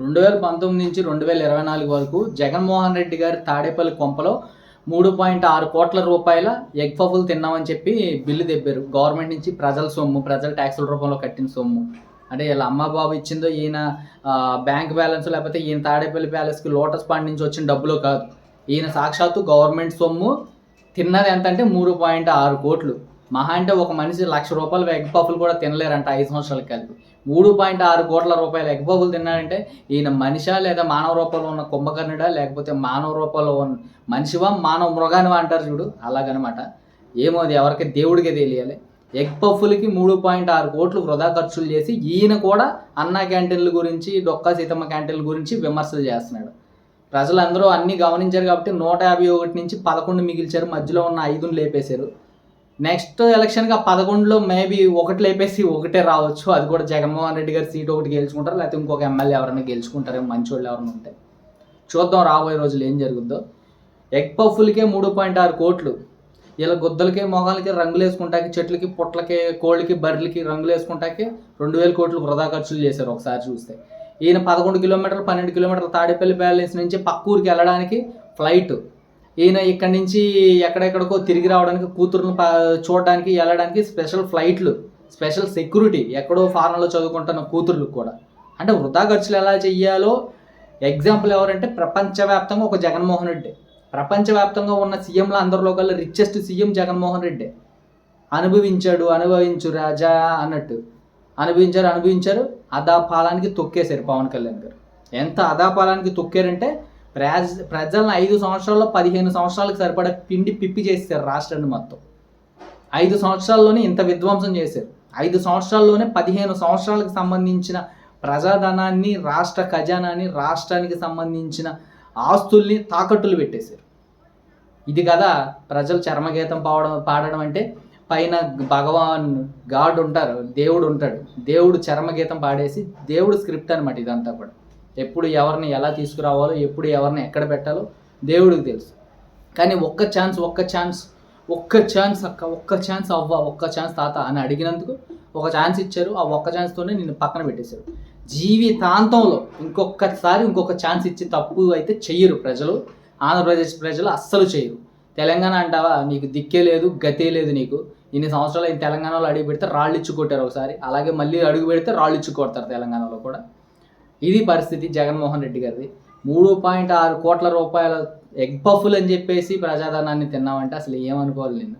రెండు వేల పంతొమ్మిది నుంచి రెండు వేల ఇరవై నాలుగు వరకు జగన్మోహన్ రెడ్డి గారి తాడేపల్లి కొంపలో మూడు పాయింట్ ఆరు కోట్ల రూపాయల ఎగ్ పఫులు తిన్నామని చెప్పి బిల్లు తెప్పారు. గవర్నమెంట్ నుంచి ప్రజల సొమ్ము ప్రజల ట్యాక్సుల రూపంలో కట్టిన సొమ్ము. అంటే ఇలా అమ్మ బాబు ఇచ్చిందో ఈయన బ్యాంక్ బ్యాలెన్స్ లేకపోతే ఈయన తాడేపల్లి ప్యాలెస్కి లోటస్ పాండ్ నుంచి వచ్చిన డబ్బులు కాదు. ఈయన సాక్షాత్తు గవర్నమెంట్ సొమ్ము తిన్నది ఎంత అంటే మూడు పాయింట్ ఆరు కోట్లు. మహా అంటే ఒక మనిషి లక్ష రూపాయలు ఎగ్ పఫ్లు కూడా తినలేరంట ఐదు సంవత్సరాలకు కలిపి. మూడు పాయింట్ ఆరు కోట్ల రూపాయల ఎగ్ పఫ్లు తిన్నాడంటే ఈయన మనిషా లేదా మానవ రూపంలో ఉన్న కుంభకర్ణుడా లేకపోతే మానవ రూపంలో ఉన్న మనిషివా మానవ మృగానివా అంటారు చూడు. అలాగనమాట. ఏమో అది ఎవరికి దేవుడికే తెలియాలి. ఎగ్ పఫ్లకి మూడు పాయింట్ ఆరు కోట్లు వృధా ఖర్చులు చేసి ఈయన కూడా అన్నా క్యాంటీన్ల గురించి డొక్కా సీతమ్మ క్యాంటీన్ల గురించి విమర్శలు చేస్తున్నాడు. ప్రజలందరూ అన్నీ గమనించారు కాబట్టి నూట యాభై ఒకటి నుంచి పదకొండు మిగిల్చారు. మధ్యలో ఉన్న ఐదును లేపేశారు. నెక్స్ట్ ఎలక్షన్గా పదకొండులో మేబీ ఒకటి లేపేసి ఒకటే రావచ్చు. అది కూడా జగన్మోహన్ రెడ్డి గారి సీట్ ఒకటి గెలుచుకుంటారు? లేకపోతే ఇంకొక ఎమ్మెల్యే ఎవరైనా గెలుచుకుంటారేమో మంచి వాళ్ళు ఎవరైనా ఉంటే. చూద్దాం రాబోయే రోజులు ఏం జరుగుద్దో. ఎగ్ పఫ్ఫులకే మూడు పాయింట్ ఆరు కోట్లు. ఇలా గుద్దలకి మొహాలకి రంగులు వేసుకుంటాకి చెట్లకి పుట్లకి కోళ్ళకి బర్రెలకి రంగులు వేసుకుంటాకి రెండు వేల కోట్లు వృధా ఖర్చులు చేశారు ఒకసారి చూస్తే. ఈయన పదకొండు కిలోమీటర్లు పన్నెండు కిలోమీటర్ల తాడేపల్లి ప్యాలెస్ నుంచి పక్క ఊరికి వెళ్ళడానికి ఫ్లైట్ ఈయన ఇక్కడి నుంచి ఎక్కడెక్కడికో తిరిగి రావడానికి కూతురును చూడడానికి వెళ్ళడానికి స్పెషల్ ఫ్లైట్లు స్పెషల్ సెక్యూరిటీ ఎక్కడో ఫారెన్లో చదువుకుంటున్న కూతుర్లు కూడా. అంటే వృధా ఖర్చులు ఎలా చెయ్యాలో ఎగ్జాంపుల్ ఎవరంటే ప్రపంచవ్యాప్తంగా ఒక జగన్మోహన్ రెడ్డి. ప్రపంచవ్యాప్తంగా ఉన్న సీఎంల అందరిలో కల్లా రిచెస్ట్ సీఎం జగన్మోహన్ రెడ్డి. అనుభవించాడు అనుభవించు రాజా అన్నట్టు. అనుభవించారు అనుభవించారు అదాపాలానికి తొక్కేశారు పవన్ కళ్యాణ్ గారు. ఎంత అదాపాలానికి తొక్కారంటే ప్రజ ప్రజలను ఐదు సంవత్సరాల్లో పదిహేను సంవత్సరాలకు సరిపడా పిండి పిప్పి చేశారు రాష్ట్రాన్ని మొత్తం. ఐదు సంవత్సరాల్లోనే ఇంత విధ్వంసం చేశారు. ఐదు సంవత్సరాల్లోనే పదిహేను సంవత్సరాలకు సంబంధించిన ప్రజాధనాన్ని రాష్ట్ర ఖజానాన్ని రాష్ట్రానికి సంబంధించిన ఆస్తుల్ని తాకట్టులు పెట్టేశారు. ఇది కదా ప్రజలు చర్మగీతం పాడడం పాడడం అంటే పైన భగవాన్ గాడ్ ఉంటారు దేవుడు ఉంటాడు. దేవుడు చర్మగీతం పాడేసి దేవుడు స్క్రిప్ట్ అనమాట ఇదంతా కూడా. ఎప్పుడు ఎవరిని ఎలా తీసుకురావాలో ఎప్పుడు ఎవరిని ఎక్కడ పెట్టాలో దేవుడికి తెలుసు. కానీ ఒక్క ఛాన్స్ ఒక్క ఛాన్స్ ఒక్క ఛాన్స్ అక్క ఒక్క ఛాన్స్ అవ్వ ఒక్క ఛాన్స్ తాత అని అడిగినందుకు ఒక ఛాన్స్ ఇచ్చారు. ఆ ఒక్క ఛాన్స్తోనే నిన్ను పక్కన పెట్టేశారు. జీవితాంతంలో ఇంకొకసారి ఇంకొక ఛాన్స్ ఇచ్చి తప్పు అయితే చెయ్యరు ప్రజలు. ఆంధ్రప్రదేశ్ ప్రజలు అస్సలు చేయరు తెలంగాణ అంటావా? నీకు దిక్కే లేదు గతే లేదు నీకు. ఇన్ని సంవత్సరాలు తెలంగాణలో అడుగు పెడితే రాళ్ళు ఇచ్చి కొట్టారు ఒకసారి. అలాగే మళ్ళీ అడుగు పెడితే రాళ్ళు ఇచ్చి కొడతారు తెలంగాణలో కూడా. ఇది పరిస్థితి జగన్మోహన్ రెడ్డి గారిది. మూడు పాయింట్ ఆరు కోట్ల రూపాయల ఎగ్ పఫులు అని చెప్పేసి ప్రజాధనాన్ని తిన్నామంటే అసలు ఏమనుకోవాలి నేను